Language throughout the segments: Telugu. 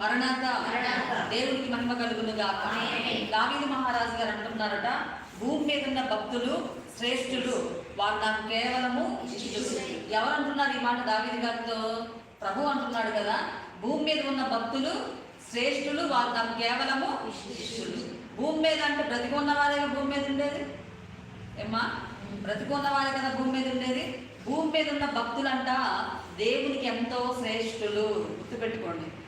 మరణాత. దేవునికి మహిమ కలుగును గాక ఆమేన్. దావీదు మహారాజు గారు అంటున్నారట భూమి మీద ఉన్న భక్తులు శ్రేష్ఠులు వారు నాకు కేవలము ఇష్టులు. ఎవరు అంటున్నారు ఈ మాట దావీదు గారితో? ప్రభు అంటున్నాడు కదా భూమి మీద ఉన్న భక్తులు శ్రేష్ఠులు వారు నాకు కేవలము ఇష్టులు. భూమి మీద అంటే బ్రతికున్న వారే భూమి మీద ఉండేది? ఏమ్మా? బ్రతికున్న వారే కదా భూమి మీద ఉండేది? భూమి మీద ఉన్న భక్తులంట దేవునికి ఎంతో శ్రేష్ఠులు. గుర్తుపెట్టుకోండి.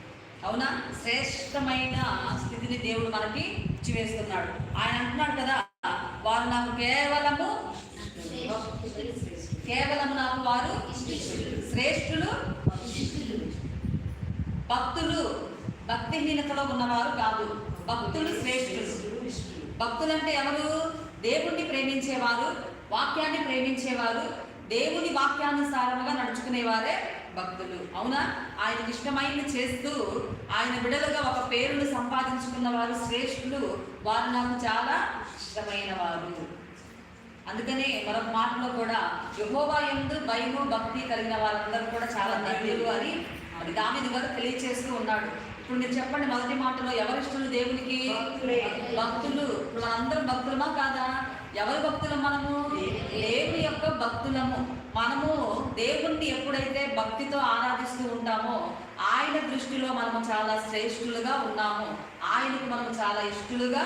అవునా? శ్రేష్టమైన స్థితిని దేవుడు మనకి ఇచ్చివేస్తున్నాడు ఆయన అంటున్నాడు కదా వారు నాకు కేవలము కేవలము నాకు వారు శ్రేష్ఠులు భక్తులు భక్తిహీనతలో ఉన్నవారు కాదు. భక్తులు శ్రేష్ఠులు. భక్తులంటే ఎవరు? దేవుణ్ణి ప్రేమించేవారు వాక్యాన్ని ప్రేమించేవారు దేవుని వాక్యానుసారముగా నడుచుకునేవారే భక్తులు. అవునా? ఆయనకి ఇష్టమైనది చేస్తూ ఆయన విడలుగా ఒక పేరును సంపాదించుకున్న వారు శ్రేష్ఠులు. వారు నాకు చాలా ఇష్టమైన వారు. అందుకనే మరొక మాటలో కూడా యహోవా ఎందు భయము భక్తి కలిగిన వారందరూ కూడా చాలా ధన్యులు అని మరి దాని గారు తెలియచేస్తూ ఉన్నాడు. ఇప్పుడు మీరు చెప్పండి మొదటి మాటలో ఎవరు ఇష్టలు దేవునికి? భక్తులే. భక్తులు. ఇప్పుడు మనందరం భక్తులమా కాదా? ఎవరు భక్తులం మనము? దేవుని యొక్క భక్తులము. మనము దేవుణ్ణి ఎప్పుడైతే భక్తితో ఆరాధిస్తూ ఉంటామో ఆయన దృష్టిలో మనము చాలా శ్రేష్ఠులుగా ఉన్నాము. ఆయనకు మనము చాలా ఇష్టలుగా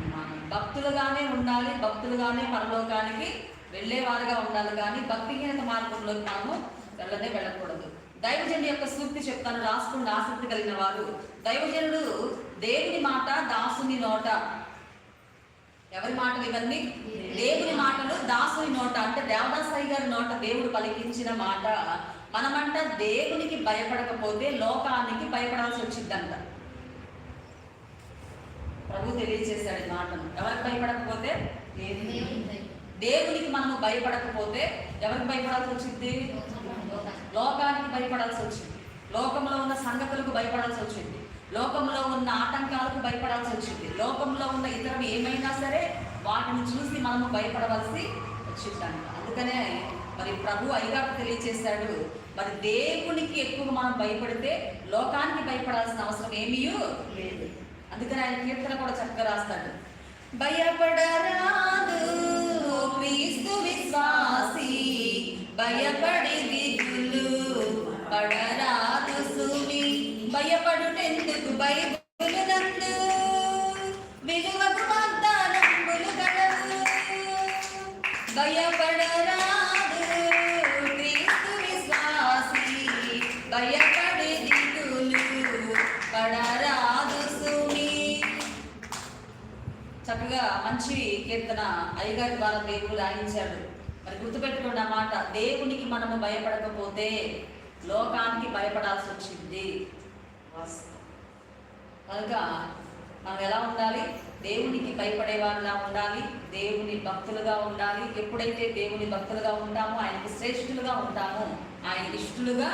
ఉన్నాము. భక్తులుగానే ఉండాలి భక్తులుగానే పరలోకానికి వెళ్ళేవారుగా ఉండాలి కానీ భక్తిహీనత మార్గంలోకి మనము వెళ్ళనే వెళ్ళకూడదు. దైవజనుడి యొక్క సూక్తి చెప్తాను రాసుకుని ఆసక్తి కలిగిన వారు. దైవజనుడు దేవుని మాట దాసుని నోట ఎవరి మాటలు ఇవన్నీ దేవుని మాటలు దాసుని నోట అంటే దేవదాసాయి గారి నోట దేవుడు పలికించిన మాట. మనమంట దేవునికి భయపడకపోతే లోకానికి భయపడాల్సి వచ్చిందంట. ప్రభు తెలియజేశాడు ఈ మాటను. ఎవరికి భయపడకపోతే? దేవునికి మనము భయపడకపోతే ఎవరికి భయపడాల్సి వచ్చింది? లోకానికి భయపడాల్సి వచ్చింది. లోకంలో ఉన్న సంగతులకు భయపడాల్సి వచ్చింది. లోకంలో ఉన్న ఆటంకాలకు భయపడాల్సి వచ్చింది. లోకంలో ఉన్న ఇతరులు ఏమైనా సరే వాటిని చూసి మనము భయపడవలసి వచ్చిందంట. అందుకనే మరి ప్రభు అయ్యగారు తెలియచేశాడు. మరి దేవునికి ఎక్కువ మనం భయపడితే లోకానికి భయపడాల్సిన అవసరం ఏమీ లేదు. అందుకని ఆయన కీర్తన కూడా చక్కగా రాస్తాడు. భయపడరాదు క్రీస్తు విశ్వాసి భయపడ చక్కగా మంచి కీర్తన అయ్యగారి ద్వారా దేవుడు రాయించాడు. మరి గుర్తుపెట్టుకోండి ఆ మాట దేవునికి మనము భయపడకపోతే లోకానికి భయపడాల్సి వచ్చింది. కనుక మనం ఎలా ఉండాలి? దేవునికి భయపడే వాళ్ళలా ఉండాలి. దేవుని భక్తులుగా ఉండాలి. ఎప్పుడైతే దేవుని భక్తులుగా ఉంటామో ఆయనకి శ్రేష్ఠులుగా ఉంటామో ఆయన ఇష్టలుగా.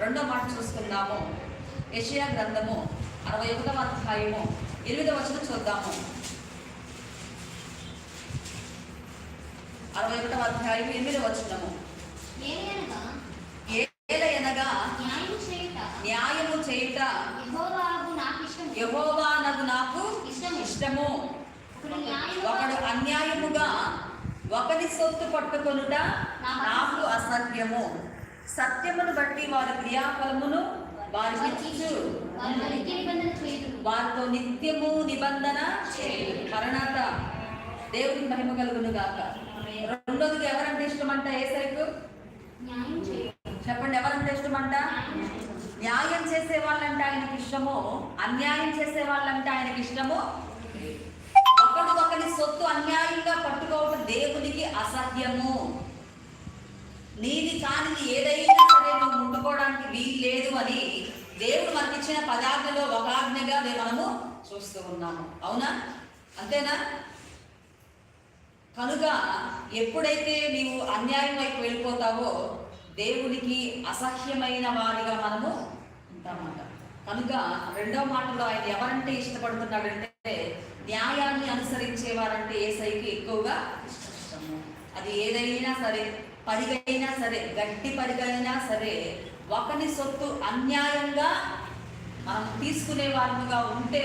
రెండో మాట చూసుకుందాము. యెషయా గ్రంథము అరవై ఒకటవ అధ్యాయము ఎనిమిదవ వచనం చూద్దాము. అరవై ఒకటవ అధ్యాయం ఎనిమిదవ వచనము. ఏలయనగా న్యాయము చేయుట యెహోవాకు నాకు ఇష్టము. యహోవానగు నాకు ఇష్టము. ఒకడు న్యాయముగా ఒకడు అన్యాయముగా ఒకరి సొత్తు పట్టుకొనుట నాకు అసత్యము. సత్యమును బట్టి వారి క్రియాఫలమును వారి ఇచ్చు వారు నా నిత్య నిబంధన చేయుదురు. వారితో నిత్యము నిబంధన మరణాత దేవునికి మహిమ కలుగును గాక. రెండోది ఎవరంటే ఇష్టమంట న్యాయం చేయుట. చెప్పండి ఎవరంటే ఇష్టమంట? న్యాయం చేసే వాళ్ళంటే ఆయనకి ఇష్టము. అన్యాయం చేసే వాళ్ళంటే ఆయనకి ఇష్టము. ఒకడు ఒకరి సొత్తు అన్యాయంగా పట్టుకోవడం దేవునికి అసహ్యము నీది కానిది ఏదైనా సరే నువ్వు ముట్టుకోవడానికి వీలు లేదు అని దేవుడు మనకిచ్చిన పదార్థంలో ఒక ఆజ్ఞగా మనము చూస్తూ ఉన్నాము. అవునా? అంతేనా? కనుక ఎప్పుడైతే నీవు అన్యాయం వైపు వెళ్ళిపోతావో దేవునికి అసహ్యమైన వారిగా మనము ఉంటామన్నమాట కనుక రెండో మాటలో ఆయన ఎవరంటే ఇష్టపడుతున్నాడంటే న్యాయాన్ని అనుసరించేవారంటే ఏసైకి ఎక్కువగా ఇష్టము. అది ఏదైనా సరే పరిగైనా సరే గట్టి పరిగైనా సరే ఒకని సొత్తు అన్యాయంగా మనం తీసుకునే వారముగా ఉంటే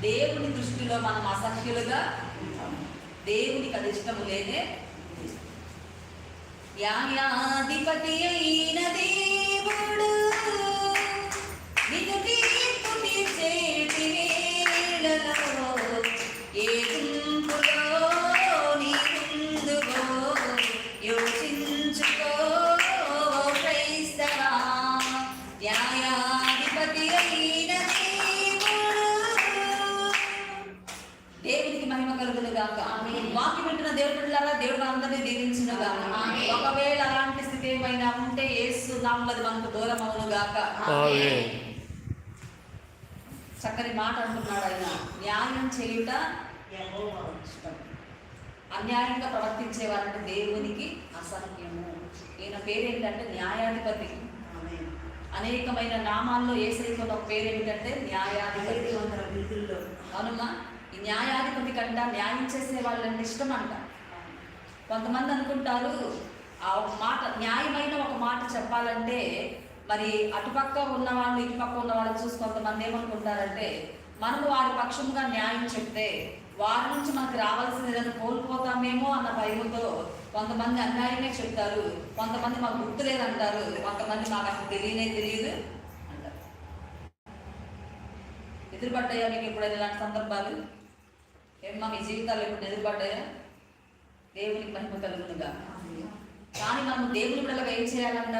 దేవుని దృష్టిలో మనం అసహ్యులుగా ఉంటాము. దేవునికి అది ఇష్టము లేదే న్యాయాధిపతి అయిన దేవుడు నిన్ను తీర్పు తీర్చేటి వేళలో దేవునికి మహిమ కలుగును గాక ఆమేన్. వాక్యం వింటున్న దేవుడు అందరినీ దీవించును గాక. ఒకవేళ అలాంటి స్థితి ఏమైనా ఉంటే యేసు నామది మనకు దూరం అవును గాక. చక్కని మాట అంటున్నాడు ఆయన న్యాయం చేయుట ఇష్టం. అన్యాయంగా ప్రవర్తించే వారంటే దేవునికి అసహ్యము. ఈయన పేరేంటంటే న్యాయాధిపతి. అనేకమైన నామాల్లో ఏసైకి ఒక పేరు ఏమిటంటే న్యాయాధిపతి అవునమ్మా ఈ న్యాయాధిపతి కంట న్యాయం చేసే వాళ్ళంటే ఇష్టం అంట కొంతమంది అనుకుంటారు ఆ ఒక మాట న్యాయమైన ఒక మాట చెప్పాలంటే మరి అటుపక్క ఉన్న వాళ్ళు ఇటుపక్క ఉన్న వాళ్ళు చూసి కొంతమంది ఏమనుకుంటారంటే మనము వారి పక్షంగా న్యాయం చెప్తే వారి నుంచి మనకు రావాల్సింది ఏదైనా కోల్పోతామేమో అన్న భయంతో కొంతమంది అన్యాయమే చెప్తారు. కొంతమంది మాకు గుర్తు లేదంటారు కొంతమంది మాకు అసలు తెలియనే తెలియదు అంటారు. ఎదురుపడ్డాయా మీకు ఎప్పుడైనా ఇలాంటి సందర్భాలు? ఏమో మీ జీవితాలు ఎప్పుడు ఎదురుపడ్డాయా? దేవునికి మహిమ కలుగునుగా. కానీ మనం దేవుని బిడ్డలకు ఏం చేయాలంట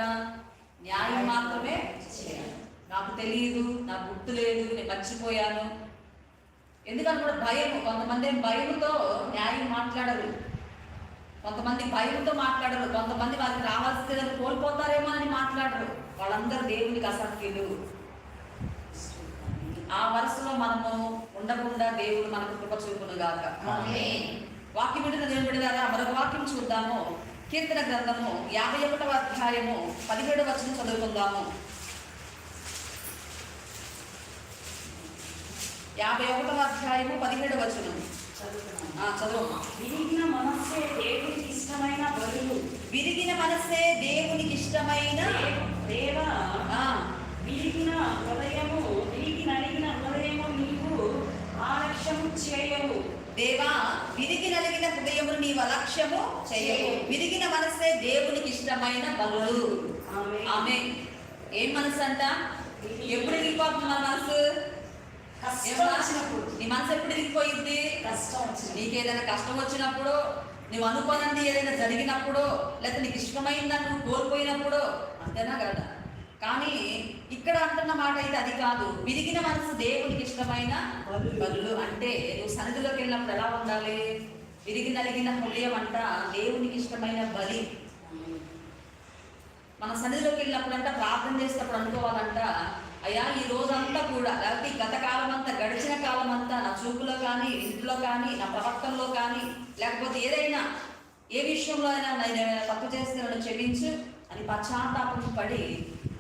న్యాయం మాత్రమే చేయాలి. నాకు తెలియదు నాకు గుర్తు లేదు నేను మర్చిపోయాను. ఎందుకంటే కూడా భయం కొంతమంది ఏం భయంతో న్యాయం మాట్లాడరు. కొంతమంది భయంతో మాట్లాడరు. కొంతమంది వాళ్ళకి రావాల్సింది కోల్పోతారేమో అని మాట్లాడరు. వాళ్ళందరూ దేవునికి అసఖ్యులు. ఆ వరుసలో మనము ఉండకుండా దేవుడు మనకు కృప చూపును గాక. వాక్యం వింటున్న దేవుని బిడ్డలారా మరొక వాక్యం చూద్దాము. కీర్తన గ్రంథము యాభై ఒకటవ అధ్యాయము పదిహేడవ వచనం చదువుకుందాము. యాభై ఒకటవ అధ్యాయము పదిహేడవ వచనం. చదువు. విరిగిన మనస్సే దేవునికి ఇష్టమైన బలులు. విరిగిన మనసే దేవునికి ఇష్టమైన దేవా విరిగిన హృదయము విరిగి నలిగిన హృదయము నీవు ఆలక్ష్యము చేయవు. దేవా విరిగి నలిగిన హృదయమును నీవు అలక్ష్యము చేయవు. విరిగిన మనసే దేవునికి ఇష్టమైన ఆమేన్. ఆమె ఏం మనసు అంట? ఎప్పుడు ఇరిగిపోతుంది మన మనసు కష్టం? వచ్చినప్పుడు. నీ మనసు ఎప్పుడు ఇరిగిపోయింది కష్టం నీకు ఏదైనా కష్టం వచ్చినప్పుడు నువ్వు అనుకోనంది ఏదైనా జరిగినప్పుడు లేకపోతే నీకు ఇష్టమైందని నువ్వు కోల్పోయినప్పుడు అంతేనా కదా? కానీ ఇక్కడ అంటున్న మాట అయితే అది కాదు. విరిగిన మనసు దేవునికి ఇష్టమైన బలులు. అంటే నువ్వు సన్నిధిలోకి వెళ్ళినప్పుడు ఎలా ఉండాలి? విరిగి నలిగిన హృదయం అంట దేవునికి ఇష్టమైన బలి. మన సన్నిధిలోకి వెళ్ళినప్పుడు అంట ప్రార్థన చేసేటప్పుడు అనుకోవాలంట అయ్యా ఈ రోజంతా కూడా లేకపోతే గత కాలం అంతా గడిచిన కాలం అంతా నా చూపులో కానీ ఇంట్లో కానీ నా ప్రవర్తనలో కానీ లేకపోతే ఏదైనా ఏ విషయంలో అయినా నేను ఏమైనా తప్పు చేస్తే నన్ను క్షమించు అని పశ్చాత్తాపం పడి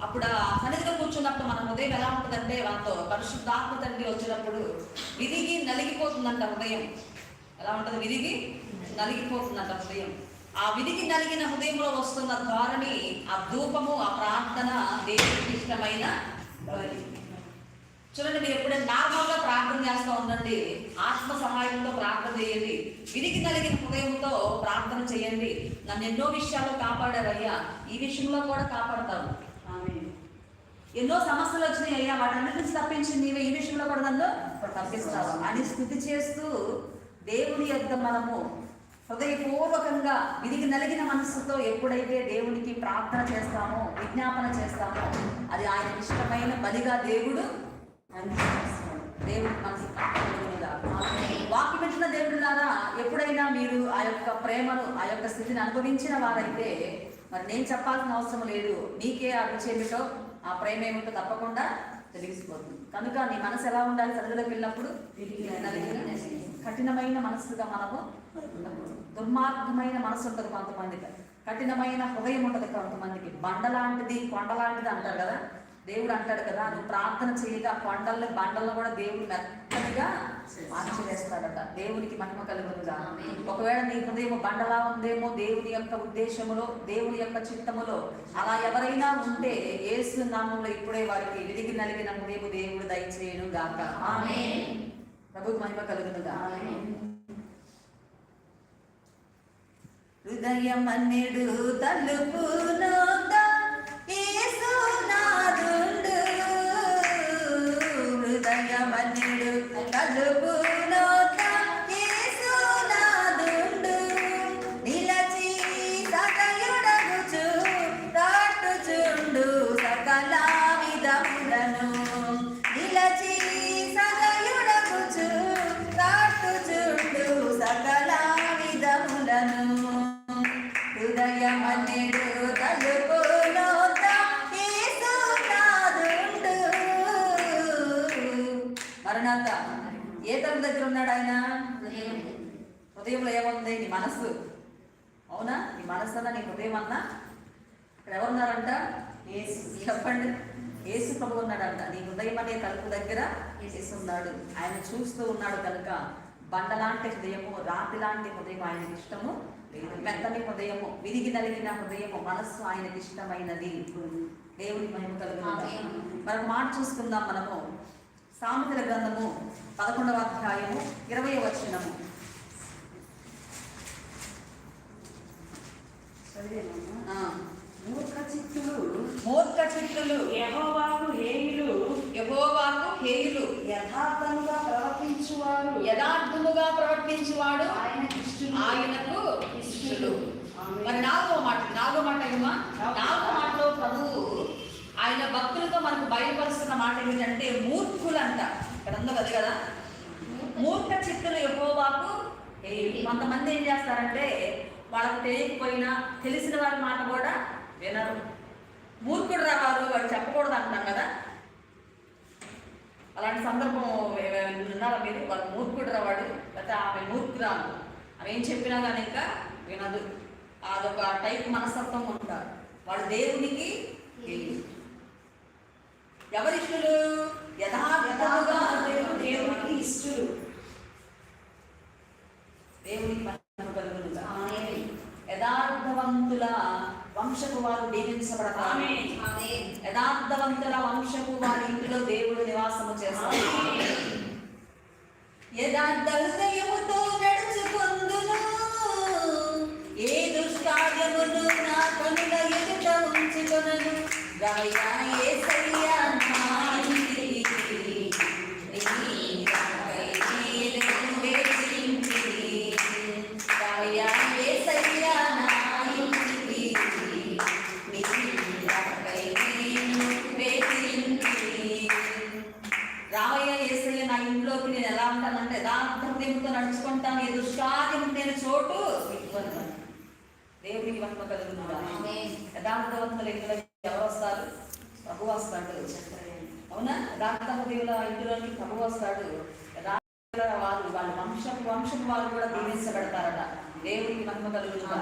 అప్పుడు ఆ సన్నిధిలో కూర్చున్నప్పుడు మన హృదయం ఎలా ఉంటుందంటే వాళ్ళతో పరిశుద్ధాత్మ తండ్రి వచ్చినప్పుడు విరిగి నలిగిపోతుందంట హృదయం. ఎలా ఉంటుంది? విరిగి నలిగిపోతుందంట హృదయం. ఆ విధికి నలిగిన హృదయంలో వస్తున్న ధోరణి ఆ ధూపము ఆ ప్రార్థన దేవునికి ఇష్టమైన చూడండి మీరు ఎప్పుడైనా నార్మల్గా ప్రార్థన చేస్తూ ఉండండి. ఆత్మ సహాయంతో ప్రార్థన చేయండి. విరిగి నలిగిన హృదయంతో ప్రార్థన చేయండి. నన్ను ఎన్నో విషయాల్లో కాపాడారయ్యా. ఈ విషయంలో కూడా కాపాడతావు. ఆమేన్. ఎన్నో సమస్యలు వచ్చినాయి అయ్యా. వాటన్నిటి నుంచి తప్పించింది నీవే. ఈ విషయంలో కూడా నన్ను తప్పిస్తావు? అని స్థుతి చేస్తూ దేవుని యొక్క మనము హృదయపూర్వకంగా విరిగి నలిగిన మనస్సుతో ఎప్పుడైతే దేవునికి ప్రార్థన చేస్తామో విజ్ఞాపన చేస్తామో అది ఆయన ఇష్టమైన బలిగా దేవుడు. దేవుడి మనసు. వాక్యం పెట్టిన దేవుడిలారా ఎప్పుడైనా మీరు ఆ యొక్క ప్రేమను ఆ యొక్క స్థితిని అనుభవించిన వారైతే మరి నేను చెప్పాల్సిన అవసరం లేదు నీకే ఆ రుచి ఏమిటో ఆ ప్రేమ ఏమిటో తప్పకుండా తెలిసిపోతుంది కనుక నీ మనసు ఎలా ఉండాలి సరిగ్గా వెళ్ళినప్పుడు కఠినమైన మనసుగా మనము. దుర్మార్గమైన మనసు ఉంటుంది కొంతమందికి కఠినమైన హృదయం ఉంటుంది కొంతమందికి. బండ లాంటిది కొండ లాంటిది అంటారు కదా? దేవుడు అంటాడు కదా నువ్వు ప్రార్థన చేయగా కొండల్ని బండలను కూడా దేవుడు మెత్తగా మార్చివేస్తాడట. దేవునికి మహిమ కలుగునుగా ఒకవేళ నీ హృదయం బండలా ఉందేమో దేవుని యొక్క ఉద్దేశములో దేవుని యొక్క చిత్తములో అలా ఎవరైనా ఉంటే యేసు నామంలో ఇప్పుడే వారికి విరిగి నలిగిన హృదయం దేవుడు దయచేయను గాక. ప్రభుకి మహిమ కలుగునుగా హృదయం అన్నెడు తలుపులో మనస్సు. అవునా? నీ మనస్సు అన్నా నీ హృదయం అన్నా? ఇక్కడ ఎవరున్నారంట? యేసు. చెప్పండి. యేసు ప్రభు ఉన్నాడంట. నీ హృదయం అనే తలుపు దగ్గర యేసు ఉన్నాడు. ఆయన చూస్తూ ఉన్నాడు కనుక బండలాంటి హృదయము రాతి లాంటి హృదయం ఆయనకి ఇష్టము లేదు. మెత్తని హృదయము విరిగి నలిగిన హృదయము మనస్సు ఆయనకి ఇష్టమైనది. దేవుని మహిమ కలుగుతుంది మరొక మాట చూసుకుందాం మనము. సామెతల గ్రంథము పదకొండవ అధ్యాయము ఇరవై వచనము. మూర్ఖ చిత్తులు యెహోవాకు హేయులు. యహోవాకు హేయులు. యథార్థముగా ప్రవర్తించువారు యథార్థముగా ప్రవర్తించువాడు ఇష్టలు. ఆయనకు ఇష్టలు. మరి నాలుగో మాట నాలుగో మాట ఏమా నాలుగో మాటలో ప్రభువు ఆయన భక్తులతో మనకు బయలుపరుస్తున్న మాట ఏంటంటే మూర్ఖులంట. ఇక్కడ ఉందో కదా కదా? మూర్ఖ చిత్తులు హేయులు. కొంతమంది ఏం చేస్తారంటే వాళ్ళకు తెలియకపోయినా తెలిసిన వారి మాట కూడా వినరు. మూర్ఖుడు రావారు వాడు చెప్పకూడదు అంటాం కదా. అలాంటి సందర్భం విన్నారా మీరు? వాళ్ళు మూర్ఖుడు రావాడు లేకపోతే ఆమె మూర్ఖురాలు ఆమె ఏం చెప్పినా కానీ ఇంకా వినదు. అదొక టైప్ మనస్తత్వం ఉంటారు వాడు దేవునికి ఎవరి ఇష్టలు యథార్థముగా దేవుడు దేవునికి ఇష్టలు. దేవునికి మహిమ కలుగునుగా. యథార్థవంతుల వంశపు వారు దీవించబడతారు. యథార్థవంతుల వంశపు వారి ఇంటిలో దేవుడు నివాసము చేస్తాడు. యథార్థ హృదయముతో నడుచుకొందును. ఏ దుష్కార్యమును నా కనుల ఎదుట ఉంచుకొనను. నా మహిమ కలుగునుగా యథార్థవంతుల ఇంట్లో ఎవరు వస్తారు ప్రభు వస్తాడు అవునా యథార్థ హృదయుల ఇంటిలోకి ప్రభు వస్తాడు వారు వాళ్ళ వంశం వంశం వారు కూడా దీవించబడతారట దేవుడికి మహిమ కలుగునుగా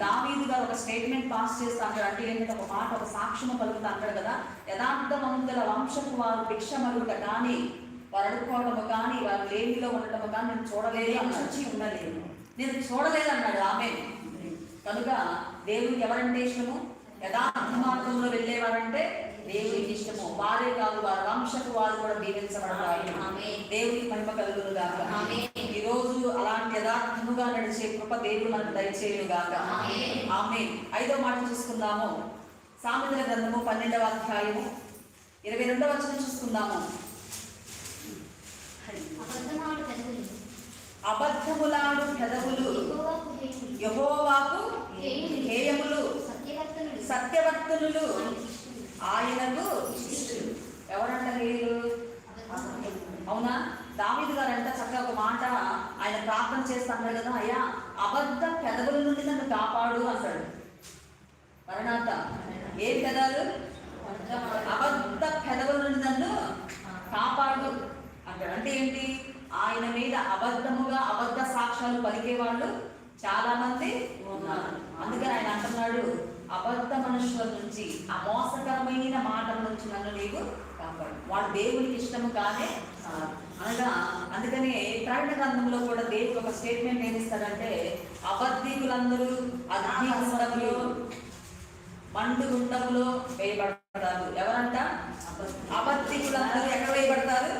దావీదు గారు ఒక స్టేట్మెంట్ పాస్ చేస్తా అంటాడు అంటే ఏంటంటే ఒక మాట ఒక సాక్ష్యము కలుగుతా అంటాడు కదా యథార్థవంతుల వంశపు వారు భిక్షమలుట కానీ వారు అడుక్కోవడము కానీ వారు లేనిలో ఉండటము కానీ నేను చూడలేదు అని ఉండలేదు నేను చూడలేదు అన్నాడు ఆమె కనుక దేవునికి ఎవరంటే ఇష్టము? యథార్థ మార్గంలో వెళ్ళేవారంటే దేవునికి ఇష్టము. వారే కాదు వారి వంశపు వారు కూడా దీవించబడతారు. దేవునికి మహిమ కలుగును గాక. ఈ రోజు అలాంటి యథార్థముగా నడిచే కృప దేవుడు మనకు దయచేయును గాక. ఆమె ఐదో మాట చూసుకుందాము. సామెతల గ్రంథము పన్నెండవ అధ్యాయము ఇరవై రెండవ వచనం చూసుకుందాము. అబద్ధములాడు పెదవులు. యెహోవాకు. హేయములు. సత్యవర్తనులు. ఆయనకు ఎవరంట హేయులు అవునా? దావీదు గారు అంట చక్కగా ఒక మాట ఆయన ప్రార్థన చేస్తాడు కదా అయ్యా అబద్ధ పెదవుల నుండి నన్ను కాపాడు అంటాడు. మరణాత. ఏ పెదాలు? అబద్ధ పెదవుల నుండి నన్ను కాపాడు అంటాడు. అంటే ఏంటి? ఆయన మీద అబద్ధముగా అబద్ధ సాక్ష్యాలు పలికే వాళ్ళు చాలా మంది ఉన్నారు. అందుకని ఆయన అంటున్నాడు అబద్ధ మనుషుల నుంచి ఆ మోసకరమైన మాటల నుంచి నన్ను నీవు కాపాడు. వాడు దేవునికి ఇష్టము కానే అనగా అందుకనే ప్రకటన గ్రంథంలో కూడా దేవుడు ఒక స్టేట్మెంట్ ఏం ఇస్తాడంటే అబద్ధికులందరూ అగ్ని గుండములో మండు గుండంలో వేయబడతారు. ఎవరంట? అబద్ధికులందరూ ఎక్కడ వేయబడతారు?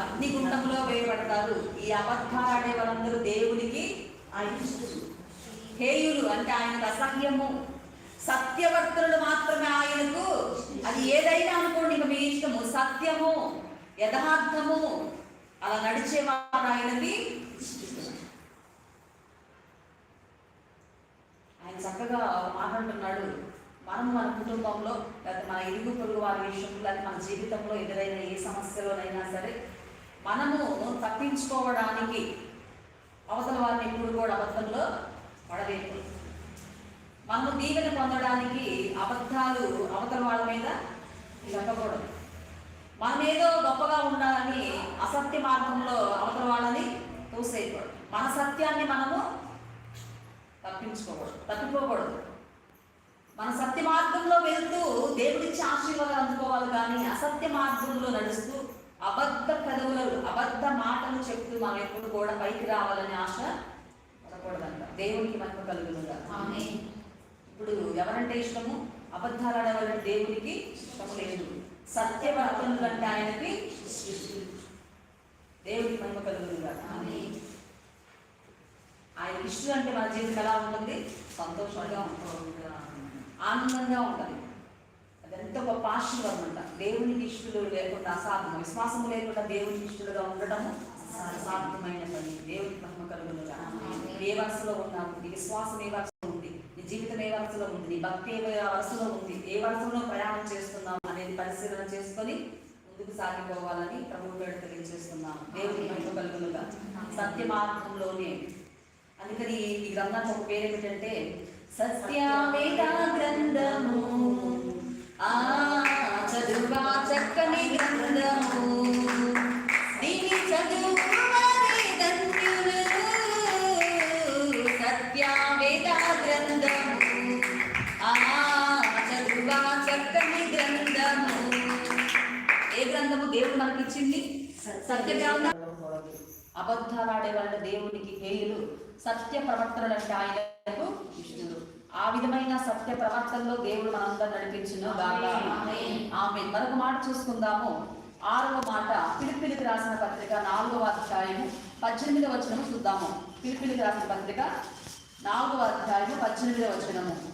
అగ్ని గుండంలో వేయబడతారు. ఈ అబద్ధాలాడే వాళ్ళందరూ దేవునికి అయిష్టలు. హేయులు అంటే ఆయనకు అసహ్యము. సత్యవర్తులు మాత్రమే ఆయనకు. అది ఏదైనా అనుకోండి ఇక మీ ఇష్టము. సత్యము యథార్థము అలా నడిచేవాడు ఆయనది ఆయన చక్కగా మాట్లాడుతున్నాడు. మనం మన కుటుంబంలో లేకపోతే మన ఇరుగు పొరుగు వారి విషయంలో లేకపోతే మన జీవితంలో ఎదురైన ఏ సమస్యలోనైనా సరే మనము తప్పించుకోవడానికి అవసరం వారిని ఎప్పుడు కూడా అబద్ధంలో పడలేదు మనము దీవెన పొందడానికి అబద్ధాలు అవతల వాళ్ళ మీద చెప్పకూడదు మనం ఏదో గొప్పగా ఉండాలని అసత్య మార్గంలో అవతల వాళ్ళని తోసేయకూడదు. మన సత్యాన్ని మనము తప్పించుకోకూడదు తప్పిపోకూడదు. మన సత్య మార్గంలో వెళ్తూ దేవుడిచ్చి ఆశీర్వాదాలు అందుకోవాలి కానీ అసత్య మార్గంలో నడుస్తూ అబద్ధ అబద్ధ మాటలు చెప్తూ మనం ఎప్పుడు కూడా పైకి రావాలని ఆశ పడకూడదంట. దేవునికి మనకు ఆమేన్. ఇప్పుడు ఎవరంటే ఇష్టము? అబద్ధాలు ఆడేవాళ్ళంటే దేవునికి ఇష్టము లేదు. సత్యవర్తనులు అంటే ఆయనకి. దేవునికి మహిమ ఆమేన్. ఆయన ఇష్టం అంటే మన జీవితం ఎలా ఉంటుంది? సంతోషంగా ఉంటుంది. ఆనందంగా ఉంటుంది. ఎంత గొప్ప ఆశీర్వాదం అంట. దేవునికి ఇష్టలు లేకుండా అసాధ్యం విశ్వాసం లేకుండా దేవునికి ఇష్టలుగా ఉండటము అసాధ్యమైన పని. దేవునికి మహిమ కలుగునుగా నువ్వు ఏ వరుసలో ఉన్నావు. నీ విశ్వాసం ఏ వరుసలో ఉంది. నీ జీవితం ఏ వరుసలో ఉంది. నీ భక్తి ఏ వరుసలో ఉంది. ఏ వరుసలో ప్రయాణం చేస్తున్నావు అనేది పరిశీలన చేసుకొని ముందుకు సాగిపోవాలని ప్రభు పేరు తెలియజేస్తున్నాను దేవునికి మహిమ కలుగునుగా సత్య మార్గంలోనే అందుకని ఈ గ్రంథానికి ఒక పేరు ఏమిటంటే సత్యవేద గ్రంథము. ఆ చదువా చక్కని గ్రంథము. దీని చదువువారే ధన్యులు సత్యవేద గ్రంథము. ఆ చదువా చక్కని గ్రంథము. ఏ గ్రంథము దేవుడు మనకిచ్చింది? సత్య గ్రంథం అబద్ధాలాడే వాళ్ళ దేవునికి హేయులు. సత్య ప్రవర్తనలు అంటే ఆయనకు ఇష్టలు ఆ విధమైన సత్య ప్రవర్తనలో దేవుడు మనందరం నడిపించిన. ఆమె మరొక మాట చూసుకుందాము. ఆరవ మాట పిలిపిలికి రాసిన పత్రిక నాలుగవ అధ్యాయము పద్దెనిమిదవ వచనము చూద్దాము. పిలిపిలికి రాసిన పత్రిక నాలుగవ అధ్యాయము పద్దెనిమిదవ వచనము.